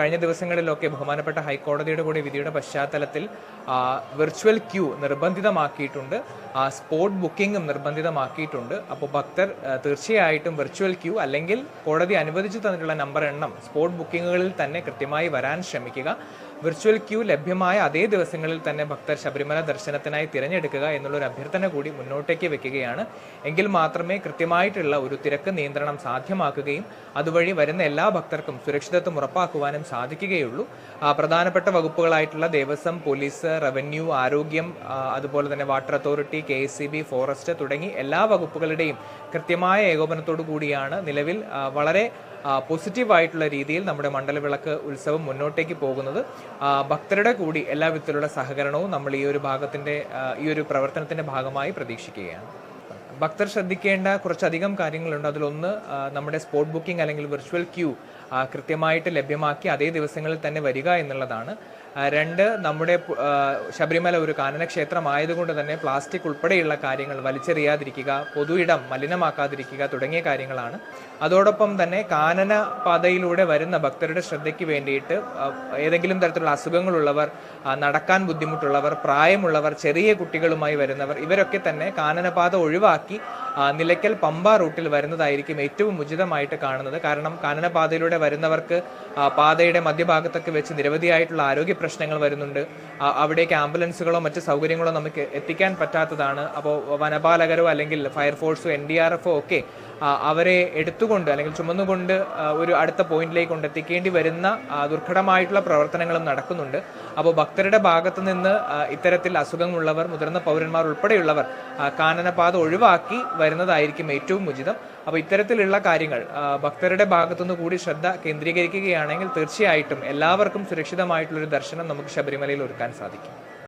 കഴിഞ്ഞ ദിവസങ്ങളിലൊക്കെ ബഹുമാനപ്പെട്ട ഹൈക്കോടതിയുടെ കൂടി വിധിയുടെ പശ്ചാത്തലത്തിൽ വിർച്വൽ ക്യൂ നിർബന്ധിതമാക്കിയിട്ടുണ്ട്. സ്പോട്ട് ബുക്കിംഗും നിർബന്ധിതമാക്കിയിട്ടുണ്ട്. അപ്പോൾ ഭക്തർ തീർച്ചയായിട്ടും വിർച്വൽ ക്യൂ അല്ലെങ്കിൽ കോടതി അനുവദിച്ചു തന്നിട്ടുള്ള നമ്പർ എണ്ണം സ്പോട്ട് ബുക്കിങ്ങുകളിൽ തന്നെ കൃത്യമായി വരാൻ ശ്രമിക്കുക. വിർച്വൽ ക്യൂ ലഭ്യമായ അതേ ദിവസങ്ങളിൽ തന്നെ ഭക്തർ ശബരിമല ദർശനത്തിനായി തിരഞ്ഞെടുക്കുക എന്നുള്ളൊരു അഭ്യർത്ഥന കൂടി മുന്നോട്ടേക്ക് വെക്കുകയാണ്. എങ്കിൽ മാത്രമേ കൃത്യമായിട്ടുള്ള ഒരു തിരക്ക് നിയന്ത്രണം സാധ്യമാക്കുകയും അതുവഴി വരുന്ന എല്ലാ ഭക്തർക്കും സുരക്ഷിതത്വം ഉറപ്പാക്കുവാനും സാധിക്കുകയുള്ളൂ. പ്രധാനപ്പെട്ട വകുപ്പുകളായിട്ടുള്ള ദേവസ്വം പോലീസ് റവന്യൂ ആരോഗ്യം അതുപോലെ തന്നെ വാട്ടർ അതോറിറ്റി കെ ഫോറസ്റ്റ് തുടങ്ങി എല്ലാ വകുപ്പുകളുടെയും കൃത്യമായ ഏകോപനത്തോടു കൂടിയാണ് നിലവിൽ വളരെ പോസിറ്റീവ് ആയിട്ടുള്ള രീതിയിൽ നമ്മുടെ മണ്ഡലവിളക്ക് ഉത്സവം മുന്നോട്ടേക്ക് പോകുന്നത്. ഭക്തരുടെ കൂടി എല്ലാ വിധത്തിലുള്ള സഹകരണവും നമ്മൾ ഈ ഒരു ഭാഗത്തിന്റെ ഈ ഒരു പ്രവർത്തനത്തിന്റെ ഭാഗമായി പ്രതീക്ഷിക്കുകയാണ്. ഭക്തർ ശ്രദ്ധിക്കേണ്ട കുറച്ചധികം കാര്യങ്ങളുണ്ട്. അതിലൊന്ന് നമ്മുടെ സ്പോട്ട് ബുക്കിംഗ് അല്ലെങ്കിൽ വിർച്വൽ ക്യൂ കൃത്യമായിട്ട് ലഭ്യമാക്കി അതേ ദിവസങ്ങളിൽ തന്നെ വരിക എന്നുള്ളതാണ്. രണ്ട് നമ്മുടെ ശബരിമല ഒരു കാനന ക്ഷേത്രമായതുകൊണ്ട് തന്നെ പ്ലാസ്റ്റിക് ഉൾപ്പെടെയുള്ള കാര്യങ്ങൾ വലിച്ചെറിയാതിരിക്കുക പൊതു ഇടം മലിനമാക്കാതിരിക്കുക തുടങ്ങിയ കാര്യങ്ങളാണ്. അതോടൊപ്പം തന്നെ കാനന പാതയിലൂടെ വരുന്ന ഭക്തരുടെ ശ്രദ്ധയ്ക്ക് വേണ്ടിയിട്ട് ഏതെങ്കിലും തരത്തിലുള്ള അസുഖങ്ങളുള്ളവർ നടക്കാൻ ബുദ്ധിമുട്ടുള്ളവർ പ്രായമുള്ളവർ ചെറിയ കുട്ടികളുമായി വരുന്നവർ ഇവരൊക്കെ തന്നെ കാനനപാത ഒഴിവാക്കി നിലയ്ക്കൽ പമ്പ റൂട്ടിൽ വരുന്നതായിരിക്കും ഏറ്റവും ഉചിതമായിട്ട് കാണുന്നത്. കാരണം കാനനപാതയിലൂടെ വരുന്നവർക്ക് പാതയുടെ മധ്യഭാഗത്തൊക്കെ വെച്ച് നിരവധിയായിട്ടുള്ള ആരോഗ്യ പ്രശ്നങ്ങൾ വരുന്നുണ്ട്. അവിടേക്ക് ആംബുലൻസുകളോ മറ്റ് സൗകര്യങ്ങളോ നമുക്ക് എത്തിക്കാൻ പറ്റാത്തതാണ്. അപ്പോൾ വനപാലകരോ അല്ലെങ്കിൽ ഫയർഫോഴ്സോ എൻ ഡി ആർ എഫോ ഒക്കെ അവരെ എടുത്തുകൊണ്ട് അല്ലെങ്കിൽ ചുമന്നുകൊണ്ട് ഒരു അടുത്ത പോയിന്റിലേക്ക് കൊണ്ടെത്തിക്കേണ്ടി വരുന്ന ദുർഘടമായിട്ടുള്ള പ്രവർത്തനങ്ങളും നടക്കുന്നുണ്ട്. അപ്പോൾ ഭക്തരുടെ ഭാഗത്തു നിന്ന് ഇത്തരത്തിൽ അസുഖമുള്ളവർ മുതിർന്ന പൗരന്മാർ ഉൾപ്പെടെയുള്ളവർ കാനനപാത ഒഴിവാക്കി വരുന്നതായിരിക്കും ഏറ്റവും ഉചിതം. അപ്പോൾ ഇത്തരത്തിലുള്ള കാര്യങ്ങൾ ഭക്തരുടെ ഭാഗത്തുനിന്ന് കൂടി ശ്രദ്ധ കേന്ദ്രീകരിക്കുകയാണെങ്കിൽ തീർച്ചയായിട്ടും എല്ലാവർക്കും സുരക്ഷിതമായിട്ടുള്ളൊരു ദർശനം നമുക്ക് ശബരിമലയിൽ ഒരുക്കാൻ സാധിക്കും.